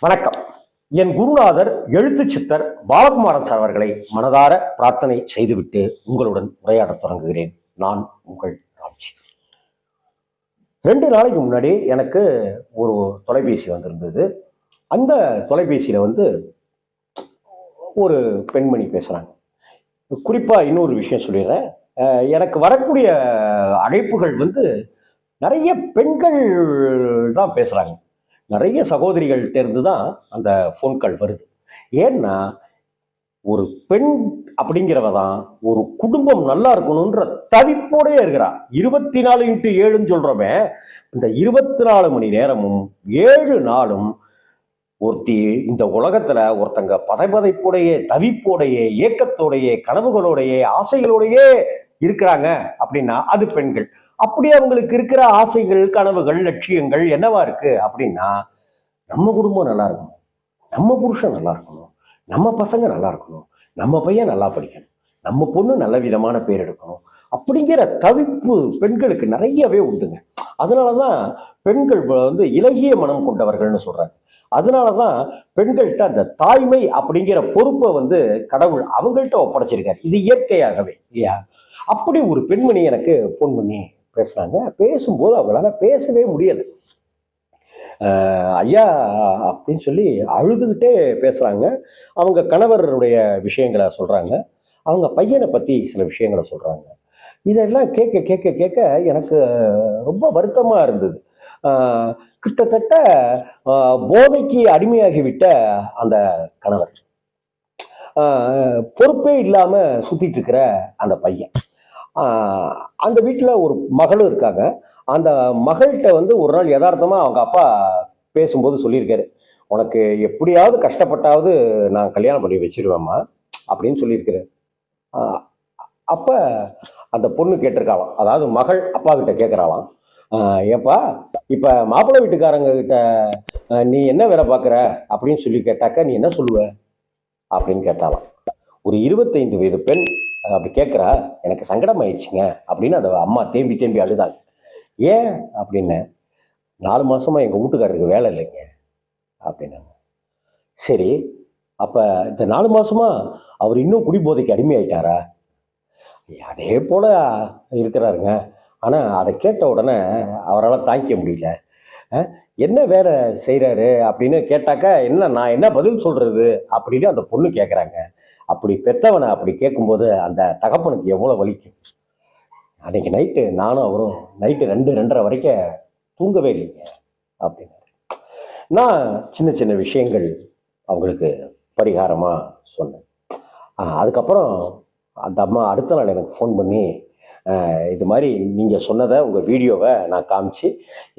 வணக்கம். என் குருநாதர் எழுத்து சித்தர் பாலகுமாரன் சார் அவர்களை மனதார பிரார்த்தனை செய்துவிட்டு உங்களுடன் உரையாடத் தொடங்குகிறேன். நான் உங்கள் ராம்ஜி. ரெண்டு நாளைக்கு முன்னாடி எனக்கு ஒரு தொலைபேசி வந்திருந்தது. அந்த தொலைபேசியில் வந்து ஒரு பெண்மணி பேசுகிறாங்க குறிப்பாக இன்னொரு விஷயம் சொல்லிடுறேன். எனக்கு வரக்கூடிய அழைப்புகள் வந்து நிறைய பெண்கள் தான் பேசுகிறாங்க நிறைய சகோதரிகள்கிட்ட இருந்து தான் அந்த ஃபோன்கள் வருது. ஏன்னா ஒரு பெண் அப்படிங்கிறவ தான் ஒரு குடும்பம் நல்லா இருக்கணுன்ற தவிப்போடே இருக்கிறா. இருபத்தி நாலு இன்ட்டு ஏழுன்னு சொல்கிறவன் இந்த இருபத்தி நாலு மணி நேரமும் ஏழு நாளும் ஒருத்தி இந்த உலகத்துல ஒருத்தங்க பதைப்பதைப்போடையே தவிப்போடையே ஏக்கத்தோடையே கனவுகளோடையே ஆசைகளோடையே இருக்கிறாங்க அப்படின்னா அது பெண்கள். அப்படி அவங்களுக்கு இருக்கிற ஆசைகள் கனவுகள் லட்சியங்கள் என்னவா இருக்கு அப்படின்னா நம்ம குடும்பம் நல்லா இருக்கணும். நம்ம புருஷன் நல்லா இருக்கணும். நம்ம பசங்க நல்லா இருக்கணும். நம்ம பையன் நல்லா படிக்கணும். நம்ம பொண்ணு நல்ல விதமான பேர் எடுக்கணும். அப்படிங்கிற தவிப்பு பெண்களுக்கு நிறையவே உண்டுங்க. அதனால தான் பெண்கள் வந்து இலகிய மனம் கொண்டவர்கள்னு சொல்கிறாங்க அதனால தான் பெண்கள்கிட்ட அந்த தாய்மை அப்படிங்கிற பொறுப்பை வந்து கடவுள் அவங்கள்ட்ட ஒப்படைச்சிருக்காரு. இது இயற்கையாகவே இல்லையா? அப்படி ஒரு பெண்மணி எனக்கு ஃபோன் பண்ணி பேசுனாங்க பேசும்போது அவங்களால பேசவே முடியலை. ஐயா அப்படின்னு சொல்லி அழுதுகிட்டே பேசுகிறாங்க அவங்க கணவருடைய விஷயங்களை சொல்கிறாங்க அவங்க பையனை பற்றி சில விஷயங்களை சொல்கிறாங்க இதெல்லாம் கேட்க கேட்க கேட்க எனக்கு ரொம்ப வருத்தமாக இருந்தது. கிட்டத்தட்ட போதைக்கு அடிமையாகிவிட்ட அந்த கணவர். பொறுப்பே இல்லாமல் சுற்றிட்டு இருக்கிற அந்த பையன். அந்த வீட்டில் ஒரு மகளும் இருக்காங்க. அந்த மகள்கிட்ட வந்து ஒரு நாள் யதார்த்தமாக அவங்க அப்பா பேசும்போது சொல்லியிருக்காரு. உனக்கு எப்படியாவது கஷ்டப்பட்டாவது நான் கல்யாணம் பண்ணி வச்சிருவேம்மா அப்படின்னு சொல்லியிருக்காரு. அப்போ அந்த பொண்ணு கேட்டிருக்காளாம். அதாவது மகள் அப்பா கிட்ட கேட்குறாளாம் ஏப்பா இப்போ மாப்பிள்ளை வீட்டுக்காரங்க கிட்ட நீ என்ன வேலை பார்க்குற அப்படின்னு சொல்லி கேட்டாக்க நீ என்ன சொல்லுவ? அப்படின்னு கேட்டாலாம் ஒரு இருபத்தைந்து வயது பெண் அப்படி கேட்குறா எனக்கு சங்கடம் ஆயிடுச்சுங்க அப்படின்னு அந்த அம்மா தேம்பி தேம்பி அழுதாங்க ஏன் அப்படின்னு நாலு மாதமாக எங்கள் வீட்டுக்காரருக்கு வேலை இல்லைங்க அப்படின்னாங்க சரி அப்போ இந்த நாலு மாதமாக அவர் இன்னும் குடிபோதைக்கு அடிமையாயிட்டாரா? அதே போல இருக்கிறாருங்க. ஆனால் அதை கேட்ட உடனே அவரால் தாங்கிக்க முடியல. என்ன வேலை செய்கிறாரு அப்படின்னு கேட்டாக்கா என்ன நான் என்ன பதில் சொல்கிறது அப்படின்னு அந்த பொண்ணு கேட்குறாங்க அப்படி பெற்றவனை அப்படி கேட்கும்போது அந்த தகப்பனுக்கு எவ்வளோ வலிக்கும். அன்னைக்கு நைட்டு நானும் அவரும் நைட்டு ரெண்டு ரெண்டரை வரைக்கும் தூங்கவே இல்லைங்க அப்படின்னாரு. நான் சின்ன சின்ன விஷயங்கள் அவங்களுக்கு பரிகாரமாக சொன்னேன். அதுக்கப்புறம் அந்த அம்மா அடுத்த நாள் எனக்கு ஃபோன் பண்ணி இது மாதிரி நீங்கள் சொன்னதை உங்கள் வீடியோவை நான் காமிச்சு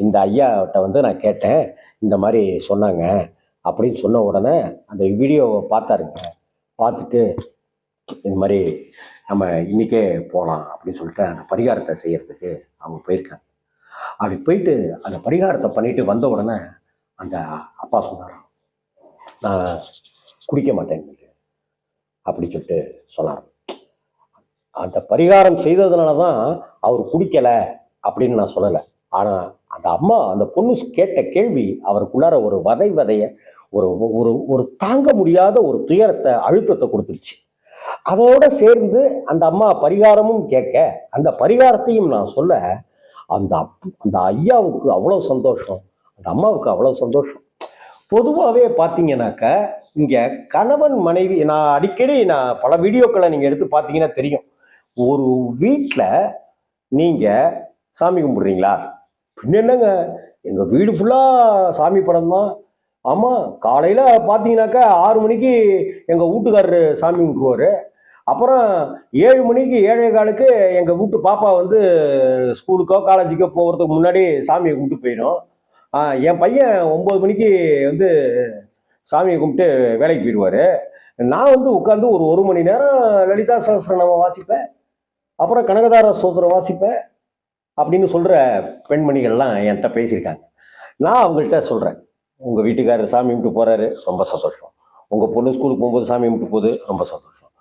இந்த ஐயாட்ட வந்து நான் கேட்டேன் இந்த மாதிரி சொன்னாங்க அப்படின்னு சொன்ன உடனே அந்த வீடியோவை பார்த்தாருங்க. பார்த்துட்டு இந்த மாதிரி நம்ம இன்றைக்கே போகலாம் அப்படின்னு சொல்லிட்டு அந்த பரிகாரத்தை செய்கிறதுக்கு அவங்க போயிருக்காங்க. அப்படி போயிட்டு அந்த பரிகாரத்தை பண்ணிட்டு வந்த உடனே அந்த அப்பா சொன்னாராம் நான் குடிக்க மாட்டேன் அப்படி சொல்லிட்டு சொன்னார் அந்த பரிகாரம் செய்ததுனால தான் அவர் குடிக்கலை அப்படின்னு நான் சொல்லலை. ஆனால் அந்த அம்மா அந்த பொண்ணு கேட்ட கேள்வி அவருக்குள்ளார ஒரு வதை வதைய ஒரு ஒரு ஒரு தாங்க முடியாத ஒரு துயரத்தை அழுத்தத்தை கொடுத்துருச்சு. அதோட சேர்ந்து அந்த அம்மா பரிகாரமும் கேட்க அந்த பரிகாரத்தையும் நான் சொல்ல அந்த அப் அந்த ஐயாவுக்கு அவ்வளோ சந்தோஷம் அந்த அம்மாவுக்கு அவ்வளோ சந்தோஷம். பொதுவாகவே பார்த்தீங்கன்னாக்க இங்கே கணவன் மனைவி நான் அடிக்கடி நான் பல வீடியோக்களை நீங்கள் எடுத்து பார்த்தீங்கன்னா தெரியும். ஒரு வீட்டில் நீங்கள் சாமி கும்பிட்றீங்களா? பின்ன என்னங்க? எங்கள் வீடு ஃபுல்லாக சாமி படம் தான் ஆமாம் காலையில் பார்த்தீங்கன்னாக்கா ஆறு மணிக்கு எங்கள் வீட்டுக்காரரு சாமி கும்பிடுவார். அப்புறம் ஏழு மணிக்கு ஏழே காலுக்கு எங்கள் வீட்டு பாப்பா வந்து ஸ்கூலுக்கோ காலேஜுக்கோ போகிறதுக்கு முன்னாடி சாமியை கும்பிட்டு போயிடும். என் பையன் ஒம்பது மணிக்கு வந்து சாமியை கும்பிட்டு வேலைக்கு போயிடுவார். நான் வந்து உட்காந்து ஒரு ஒரு மணி நேரம் லலிதா சகஸ்ரநாமம் வாசிப்பேன். அப்புறம் கனகதார சோத்திரம் வாசிப்பேன். அப்படின்னு சொல்கிற பெண்மணிகள்லாம் என்கிட்ட பேசியிருக்காங்க. நான் அவங்கள்ட்ட சொல்கிறேன் உங்கள் வீட்டுக்காரர் சாமி கும்பிட்டு போகிறாரு ரொம்ப சந்தோஷம். உங்கள் பொண்ணு ஸ்கூலுக்கு போகும்போது சாமி கும்பிட்டு போகுது ரொம்ப சந்தோஷம்.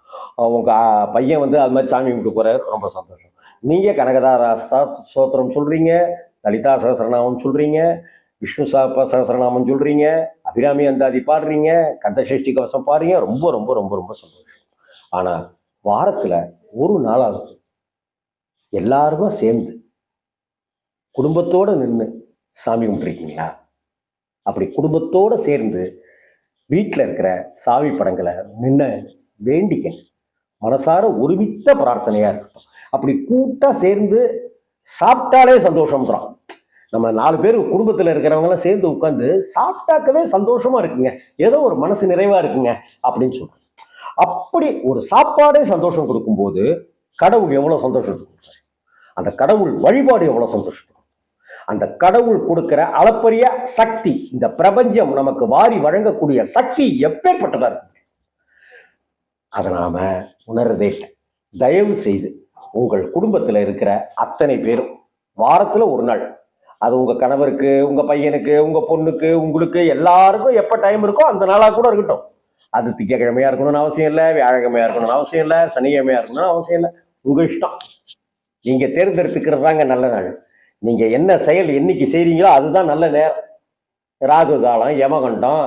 உங்கள் பையன் வந்து அது மாதிரி சாமி கும்பிட்டு போகிறாரு ரொம்ப சந்தோஷம். நீங்கள் கனகதார சோத்திரம் சொல்கிறீங்க லலிதா சகசரநாமம் சொல்கிறீங்க விஷ்ணு சாப்பா சகசரநாமம் சொல்கிறீங்க அபிராமி அந்தாதி பாடுறீங்க கந்த சஷ்டி கவசம் பாடுறீங்க ரொம்ப ரொம்ப ரொம்ப ரொம்ப சந்தோஷம். ஆனால் வாரத்தில் ஒரு நாளாவது எல்லாருமே சேர்ந்து குடும்பத்தோடு நின்று சாமி கும்பிட்டுருக்கீங்களா? அப்படி குடும்பத்தோடு சேர்ந்து வீட்டில் இருக்கிற சாமி படங்களை நின்று வேண்டிக்க மனசார ஒருமித்த பிரார்த்தனையாக இருக்கட்டும். அப்படி கூட்டாக சேர்ந்து சாப்பிட்டாலே சந்தோஷம் தான் நம்ம நாலு பேர் குடும்பத்தில் இருக்கிறவங்களாம் சேர்ந்து உட்காந்து சாப்பிட்டாக்கவே சந்தோஷமாக இருக்குங்க. ஏதோ ஒரு மனசு நிறைவாக இருக்குங்க அப்படின்னு சொல்றோம். அப்படி ஒரு சாப்பாடே சந்தோஷம் கொடுக்கும்போது கடவுள் எவ்வளோ சந்தோஷத்தை கொடுப்பாரு? அந்த கடவுள் வழிபாடு எவ்வளோ சந்தோஷத்தை அந்த கடவுள் கொடுக்கிற அளப்பரிய சக்தி இந்த பிரபஞ்சம் நமக்கு வாரி வழங்கக்கூடிய சக்தி எப்பேற்பட்டதா இருக்கு? அதை நாம உணர்றதே இல்லை. தயவு செய்து உங்கள் குடும்பத்தில் இருக்கிற அத்தனை பேரும் வாரத்தில் ஒரு நாள் அது உங்க கணவருக்கு உங்க பையனுக்கு உங்க பொண்ணுக்கு உங்களுக்கு எல்லாருக்கும் எப்ப டைம் இருக்கோ அந்த நாளாக கூட இருக்கட்டும். அது திங்கக்கிழமையா இருக்கணும்னு அவசியம் இல்லை வியாழக்கிழமையா இருக்கணும்னு அவசியம் இல்லை சனிக்கிழமையா இருக்கணும்னு அவசியம் இல்லை. உங்க இஷ்டம். நீங்க தேர்ந்தெடுத்துக்கிறது தாங்க நல்ல நாள். நீங்க என்ன செயல் என்னைக்கு செய்றீங்களோ அதுதான் நல்ல நேரம். ராகு காலம் யமகண்டம்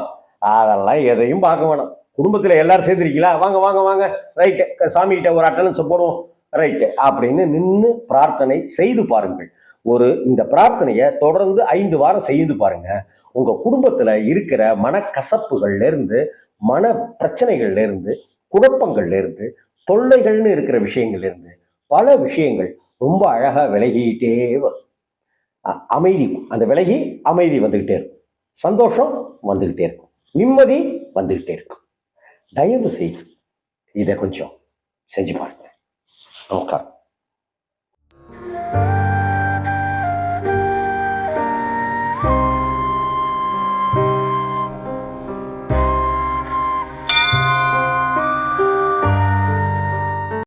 அதெல்லாம் எதையும் பார்க்க வேணாம். குடும்பத்தில் எல்லாரும் சேர்ந்துருக்கீங்களா? வாங்க வாங்க வாங்க. ரைட்டு சாமிகிட்ட ஒரு அட்டனன்ஸ் போடுவோம். ரைட்டு அப்படின்னு நின்று பிரார்த்தனை செய்து பாருங்கள். ஒரு இந்த பிரார்த்தனையை தொடர்ந்து ஐந்து வாரம் செய்து பாருங்க. உங்க குடும்பத்துல இருக்கிற மனக்கசப்புகள்ல இருந்து மன பிரச்சனைகள்ல இருந்து குழப்பங்கள்ல இருந்து தொல்லைகள்னு இருக்கிற விஷயங்கள்ல இருந்து பல விஷயங்கள் ரொம்ப அழகா விலகிக்கிட்டே வரும். அமைதி அந்த விலகி அமைதி வந்துக்கிட்டே இருக்கும். சந்தோஷம் வந்துக்கிட்டே இருக்கும். நிம்மதி வந்துக்கிட்டே இருக்கும். தயவு செய்து இதை கொஞ்சம் செஞ்சு பாருங்க. நமஸ்காரம்